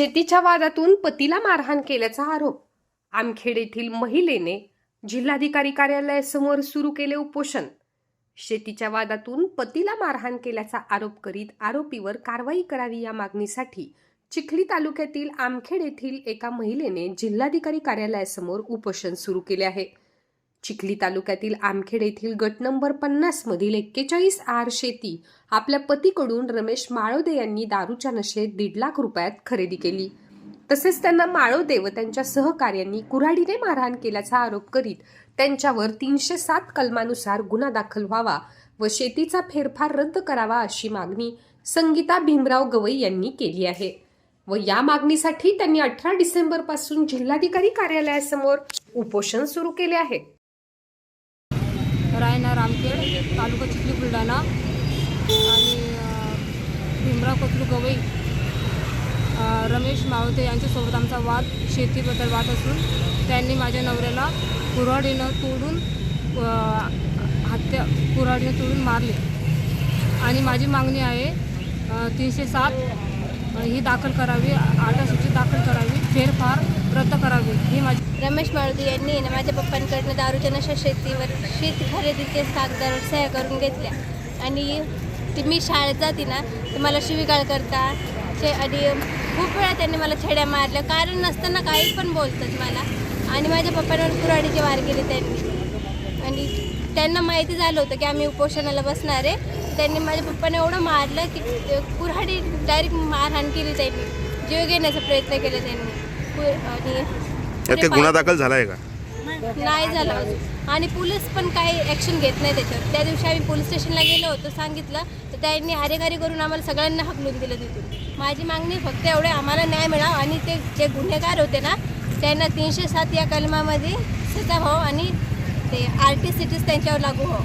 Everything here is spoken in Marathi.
शेतीच्या वादातून पतीला मारहाण केल्याचा आरोप. आमखेड येथील महिलेने जिल्हाधिकारी कार्यालयासमोर सुरू केले उपोषण. शेतीच्या वादातून पतीला मारहाण केल्याचा आरोप करीत आरोपीवर कारवाई करावी या मागणीसाठी चिखली तालुक्यातील आमखेड येथील एका महिलेने जिल्हाधिकारी कार्यालयासमोर उपोषण सुरू केले आहे. चिखली तालुक्यातील आमखेड येथील गट नंबर पन्नास मधील एक्केचाळीस आर शेती आपल्या पतीकडून रमेश माळोदे यांनी दारूच्या नशेत दीड लाख रुपयात खरेदी केली. तसेच त्यांना माळोदे व त्यांच्या सहकार्यांनी कुऱ्हाडीने मारहाण केल्याचा आरोप करीत त्यांच्यावर तीनशे सात कलमानुसार गुन्हा दाखल व्हावा व शेतीचा फेरफार रद्द करावा अशी मागणी संगीता भीमराव गवई यांनी केली आहे. व या मागणीसाठी त्यांनी अठरा डिसेंबरपासून जिल्हाधिकारी कार्यालयासमोर उपोषण सुरू केले आहे. रायना रामखेड तालुका चिखली बुलढाणा आणि भीमराव कोथरू गवई. रमेश मावते यांच्यासोबत आमचा वाद शेतीबद्दल वाद असून त्यांनी माझ्या नवऱ्याला कुऱ्हाडीनं तोडून हत्या कुऱ्हाडीनं तोडून मारले. आणि माझी मागणी आहे तीनशे सात ही दाखल करावी आटासूची दाखल करावी फेरफार रद्द करावी. ही माझी रमेश माळुदी यांनी माझ्या पप्पांकडनं दारूच्या नशा शेतीवर शेती खरेदीचे कागदावर सह्या करून घेतल्या. आणि ती मी शाळेत जाते ना तर मला शिवीगाळ करता शे आणि खूप वेळा त्यांनी मला छड्या मारल्या. कारण नसताना काही पण बोलतात मला. आणि माझ्या पप्पांवर कुऱ्हाडीची वार केले त्यांनी. आणि त्यांना माहिती झालं होतं की आम्ही उपोषणाला बसणार आहे. त्यांनी माझ्या पप्पाने एवढं मारलं की कुऱ्हाडी डायरेक्ट मारहाण केली त्यांनी. जीव घेण्याचा प्रयत्न केला त्यांनी. आणि काही गुन्हा दाखल झाला आहे का? नाही झालं अजून. आणि पोलीस पण काही ॲक्शन घेत नाही त्याच्यावर. त्या दिवशी आम्ही पोलीस स्टेशनला गेलो होतो सांगितलं तर त्यांनी आरेगारी करून आम्हाला सगळ्यांना हकलून दिलं तिथून. माझी मागणी फक्त एवढे आम्हाला न्याय मिळावा. आणि ते जे गुन्हेगार होते ना त्यांना तीनशे सात या कलमामध्ये सजा हो आणि ते आर टी सी टीस त्यांच्यावर लागू हो